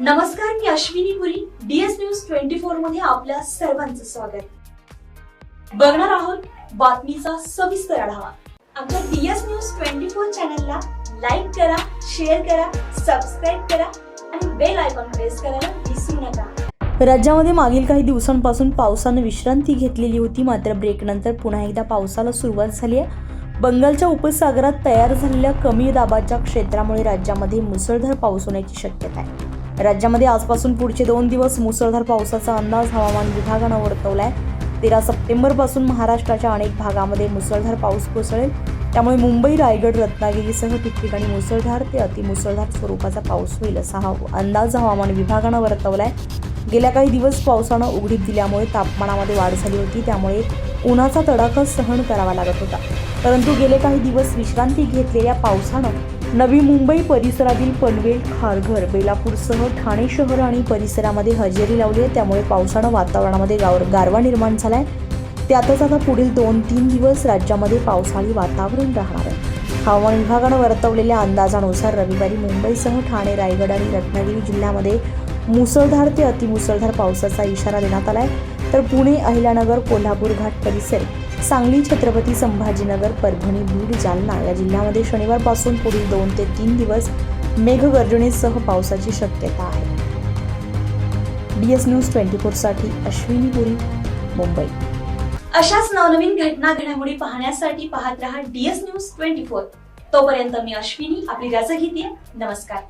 नमस्कार मी Ashwini Puri. DS news twenty फोरमध्ये आपल्या सर्वांचं स्वागत. बघणार आहोत बातमीचा सविस्तर आढावा. आमच्या डीएस न्यूज ट्वेंटी फोर चॅनलला लाईक करा शेअर करा सबस्क्राईब करा आणि बेल आयकॉन प्रेस करायला विसरू नका. राज्यामध्ये मागील काही दिवसांपासून पावसानं विश्रांती घेतलेली होती. मात्र ब्रेकनंतर पुन्हा एकदा पावसाला सुरुवात झाली आहे. बंगालच्या उपसागरात तयार झालेल्या कमी दाबाच्या क्षेत्रामुळे राज्यामध्ये मुसळधार पाऊस होण्याची शक्यता आहे. राज्यामध्ये आजपासून पुढचे दोन दिवस मुसळधार पावसाचा अंदाज हवामान विभागानं वर्तवलाय. तेरा सप्टेंबरपासून महाराष्ट्राच्या अनेक भागामध्ये मुसळधार पाऊस कोसळेल. त्यामुळे मुंबई रायगड रत्नागिरीसह ठिकठिकाणी मुसळधार ते अतिमुसळधार स्वरूपाचा पाऊस होईल असा हा अंदाज हवामान विभागानं वर्तवलाय. गेल्या काही दिवस पावसानं उघडीप दिल्यामुळे तापमानामध्ये वाढ झाली होती. त्यामुळे उन्हाचा तडाखा सहन करावा लागत होता. परंतु गेले काही दिवस विश्रांती घेतलेल्या पावसानं नवी मुंबई परिसरातील पनवेल खारघर बेलापूरसह ठाणे शहर आणि परिसरामध्ये हजेरी लावली आहे. त्यामुळे पावसानं वातावरणामध्ये गाव गारवा निर्माण झाला आहे त्यातच आता पुढील दोन तीन दिवस राज्यामध्ये पावसाळी वातावरण राहणार आहे. हवामान विभागानं वर्तवलेल्या अंदाजानुसार रविवारी मुंबईसह ठाणे रायगड आणि रत्नागिरी जिल्ह्यामध्ये मुसळधार ते अतिमुसळधार पावसाचा इशारा देण्यात आलाय. तर पुणे अहिल्यानगर कोल्हापूर घाट परिसर सांगली छत्रपती संभाजीनगर परभणी बीड जालना या जिल्ह्यामध्ये शनिवारपासून पुढील दोन ते तीन दिवस मेघगर्जनेसह पावसाची शक्यता आहे. डी एस न्यूज ट्वेंटी फोरसाठी अश्विनी पुरी मुंबई. अशाच नवनवीन घटना घडामोडी पाहण्यासाठी पाहत रहा डीएस न्यूज ट्वेंटी फोर तोपर्यंत मी अश्विनी आपली रजा घेते. नमस्कार.